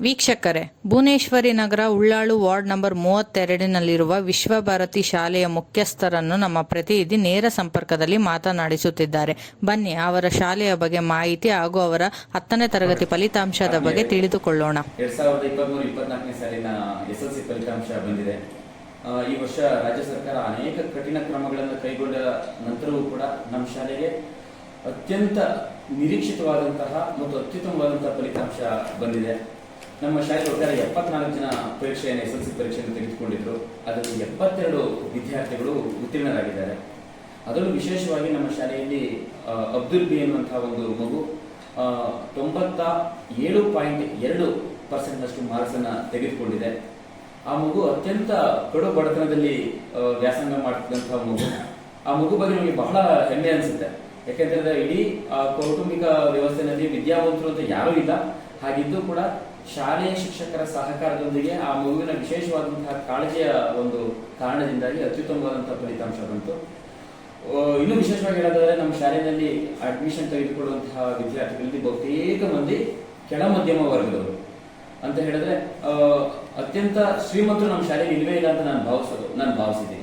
ವೀಕ್ಷಕರೇ Bhuvaneshwari Nagar Ullal ward number ಮೂವತ್ತೆರಡಿನಲ್ಲಿರುವ ವಿಶ್ವಭಾರತಿ ಶಾಲೆಯ ಮುಖ್ಯಸ್ಥರನ್ನು ನಮ್ಮ ಪ್ರತಿನಿಧಿ ನೇರ ಸಂಪರ್ಕದಲ್ಲಿ ಮಾತನಾಡಿಸುತ್ತಿದ್ದಾರೆ. ಬನ್ನಿ ಅವರ ಶಾಲೆಯ ಬಗ್ಗೆ ಮಾಹಿತಿ ಹಾಗೂ ಅವರ ಹತ್ತನೇ ತರಗತಿ ಫಲಿತಾಂಶದ ಬಗ್ಗೆ ತಿಳಿದುಕೊಳ್ಳೋಣ. ಎರಡ್ ಸಾವಿರದ ಇಪ್ಪತ್ಮೂರು ಇಪ್ಪತ್ನಾಲ್ಕನೇ ಸಾಲಿನ ಎಸ್ ಎಲ್ ಸಿ ಫಲಿತಾಂಶ ಬಂದಿದೆ. ಆ, ಈ ವರ್ಷ ರಾಜ್ಯ ಸರ್ಕಾರ ಅನೇಕ ಕಠಿಣ ಕ್ರಮಗಳನ್ನು ಕೈಗೊಂಡ ನಂತರವೂ ಕೂಡ ನಮ್ಮ ಶಾಲೆಗೆ ಅತ್ಯಂತ ನಿರೀಕ್ಷಿತವಾದಂತಹ ಮತ್ತು ಅತ್ಯುತ್ತಮವಾದಂತಹ ಫಲಿತಾಂಶ ಬಂದಿದೆ. ನಮ್ಮ ಶಾಲೆಯಲ್ಲಿ ಒಟ್ಟಾರೆ ಎಪ್ಪತ್ನಾಲ್ಕು ಜನ ಪರೀಕ್ಷೆಯನ್ನು ಎಸ್ ಎಲ್ ಸಿ ಪರೀಕ್ಷೆಯನ್ನು ತೆಗೆದುಕೊಂಡಿದ್ರು. ಅದರಲ್ಲಿ ಎಪ್ಪತ್ತೆರಡು ವಿದ್ಯಾರ್ಥಿಗಳು ಉತ್ತೀರ್ಣರಾಗಿದ್ದಾರೆ. ಅದರಲ್ಲೂ ವಿಶೇಷವಾಗಿ ನಮ್ಮ ಶಾಲೆಯಲ್ಲಿ ಅಬ್ದುಲ್ ಬಿ ಎನ್ನುವಂತಹ ಒಂದು ಮಗು ತೊಂಬತ್ತ ಏಳು ಪಾಯಿಂಟ್ ಎರಡು ಪರ್ಸೆಂಟ್ನಷ್ಟು ಮಾರ್ಕ್ಸನ್ನು ತೆಗೆದುಕೊಂಡಿದೆ. ಆ ಮಗು ಅತ್ಯಂತ ಕಡು ಬಡತನದಲ್ಲಿ ವ್ಯಾಸಂಗ ಮಾಡ್ತಿದ್ದಂತಹ ಮಗು. ಆ ಮಗು ಬಗ್ಗೆ ನಮಗೆ ಬಹಳ ಹೆಮ್ಮೆ ಅನಿಸುತ್ತೆ. ಯಾಕೆಂದ್ರೆ ಇಡೀ ಕೌಟುಂಬಿಕ ವ್ಯವಸ್ಥೆನಲ್ಲಿ ವಿದ್ಯಾವಂತರು ಅಂತ ಯಾರೂ ಇಲ್ಲ. ಹಾಗಿದ್ದು ಕೂಡ ಶಾಲೆಯ ಶಿಕ್ಷಕರ ಸಹಕಾರದೊಂದಿಗೆ ಆ ಮಗುವಿನ ವಿಶೇಷವಾದಂತಹ ಕಾಳಜಿಯ ಒಂದು ಕಾರಣದಿಂದಾಗಿ ಅತ್ಯುತ್ತಮವಾದಂತಹ ಫಲಿತಾಂಶ ಬಂತು. ಇನ್ನೂ ವಿಶೇಷವಾಗಿ ಹೇಳೋದಾದ್ರೆ ನಮ್ಮ ಶಾಲೆಯಲ್ಲಿ ಅಡ್ಮಿಷನ್ ತೆಗೆದುಕೊಳ್ಳುವಂತಹ ವಿದ್ಯಾರ್ಥಿಗಳಲ್ಲಿ ಬಹುತೇಕ ಮಂದಿ ಕೆಳ ಮಧ್ಯಮ ವರ್ಗದವರು ಅಂತ ಹೇಳಿದ್ರೆ ಅತ್ಯಂತ ಶ್ರೀಮಂತರು ನಮ್ಮ ಶಾಲೆಯಲ್ಲಿ ಇಲ್ವೇ ಇಲ್ಲ ಅಂತ ನಾನು ಭಾವಿಸೋದು ನಾನು ಭಾವಿಸಿದ್ದೀನಿ.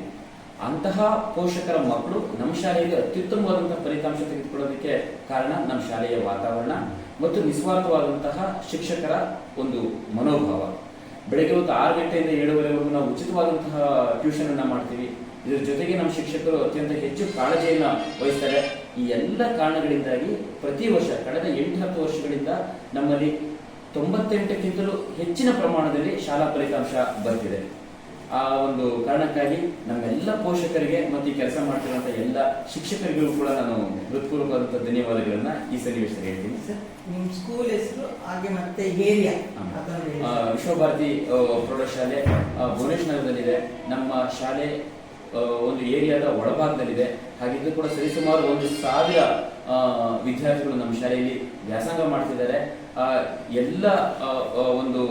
ಅಂತಹ ಪೋಷಕರ ಮಕ್ಕಳು ನಮ್ಮ ಶಾಲೆಯಲ್ಲಿ ಅತ್ಯುತ್ತಮವಾದಂತಹ ಫಲಿತಾಂಶ ತೆಗೆದುಕೊಳ್ಳೋದಕ್ಕೆ ಕಾರಣ ನಮ್ಮ ಶಾಲೆಯ ವಾತಾವರಣ ಮತ್ತು ನಿಸ್ವಾರ್ಥವಾದಂತಹ ಶಿಕ್ಷಕರ ಒಂದು ಮನೋಭಾವ. ಬೆಳಗ್ಗೆ ಹೊತ್ತು ಆರು ಗಂಟೆಯಿಂದ ಏಳುವರೆವರೆಗೂ ನಾವು ಉಚಿತವಾದಂತಹ ಟ್ಯೂಷನ್ ಅನ್ನ ಮಾಡ್ತೀವಿ. ಇದರ ಜೊತೆಗೆ ನಮ್ಮ ಶಿಕ್ಷಕರು ಅತ್ಯಂತ ಹೆಚ್ಚು ಕಾಳಜಿಯನ್ನ ವಹಿಸ್ತಾರೆ. ಈ ಎಲ್ಲ ಕಾರಣಗಳಿಂದಾಗಿ ಪ್ರತಿ ವರ್ಷ ಕಳೆದ ಎಂಟು ಹತ್ತು ವರ್ಷಗಳಿಂದ ನಮ್ಮಲ್ಲಿ ತೊಂಬತ್ತೆಂಟಕ್ಕಿಂತಲೂ ಹೆಚ್ಚಿನ ಪ್ರಮಾಣದಲ್ಲಿ ಶಾಲಾ ಫಲಿತಾಂಶ ಬರ್ತಿದೆ. ಆ ಒಂದು ಕಾರಣಕ್ಕಾಗಿ ನಮ್ಮೆಲ್ಲ ಪೋಷಕರಿಗೆ ಮತ್ತು ಈ ಕೆಲಸ ಮಾಡ್ತಿರುವಂತಹ ಎಲ್ಲ ಶಿಕ್ಷಕರಿಗೂ ಕೂಡ ನಾನು ಹೃತ್ಪೂರ್ವಕವಾದಂತಹ ಧನ್ಯವಾದಗಳನ್ನ ಈ ಸನ್ನಿವೇಶದಲ್ಲಿ ಹೇಳ್ತೀನಿ ಸರ್, ನಿಮ್ ಸ್ಕೂಲ್ ಹೆಸರು ಹಾಗೆ ಮತ್ತೆ ಏರಿಯಾ ವಿಶ್ವಭಾರತಿ ಪ್ರೌಢಶಾಲೆ ಭುವನೇಶ್ವರದಲ್ಲಿದೆ. ನಮ್ಮ ಶಾಲೆ ಒಂದು ಏರಿಯಾದ ಒಳಭಾಗದಲ್ಲಿದೆ. ಹಾಗಿದ್ದು ಕೂಡ ಸರಿಸುಮಾರು ಒಂದು ಸಾವಿರ ವಿದ್ಯಾರ್ಥಿಗಳು ನಮ್ಮ ಶಾಲೆಯಲ್ಲಿ ವ್ಯಾಸಂಗ ಮಾಡ್ತಿದ್ದಾರೆ. ಎಲ್ಲ ಒಂದು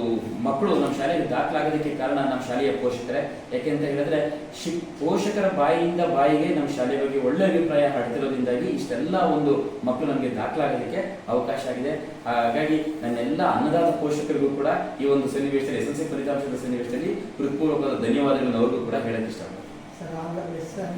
ಮಕ್ಕಳು ನಮ್ಮ ಶಾಲೆಯಲ್ಲಿ ದಾಖಲಾಗೋದಕ್ಕೆ ಕಾರಣ ನಮ್ಮ ಶಾಲೆಯ ಪೋಷಕರೇ. ಯಾಕೆಂತ ಹೇಳಿದ್ರೆ, ಶಿ, ಪೋಷಕರ ಬಾಯಿಯಿಂದ ಬಾಯಿಗೆ ನಮ್ಮ ಶಾಲೆಯ ಬಗ್ಗೆ ಒಳ್ಳೆ ಅಭಿಪ್ರಾಯ ಹಡ್ತಿರೋದ್ರಿಂದಾಗಿ ಇಷ್ಟೆಲ್ಲ ಒಂದು ಮಕ್ಕಳು ನಮಗೆ ದಾಖಲಾಗೋದಕ್ಕೆ ಅವಕಾಶ ಆಗಿದೆ. ಹಾಗಾಗಿ ನನ್ನೆಲ್ಲ ಅನ್ನದಾತ ಪೋಷಕರಿಗೂ ಕೂಡ ಈ ಒಂದು ಸನ್ನಿವೇಶದಲ್ಲಿ, ಎಸ್ ಎಲ್ ಸಿ ಫಲಿತಾಂಶದ ಸನ್ನಿವೇಶದಲ್ಲಿ ಹೃತ್ಪೂರ್ವಕವಾದ ಧನ್ಯವಾದಗಳನ್ನು ಅವ್ರಿಗೂ ಕೂಡ ಹೇಳಕ್ಕೆ ಇಷ್ಟಪಡ್ತೀನಿ. ಸರ್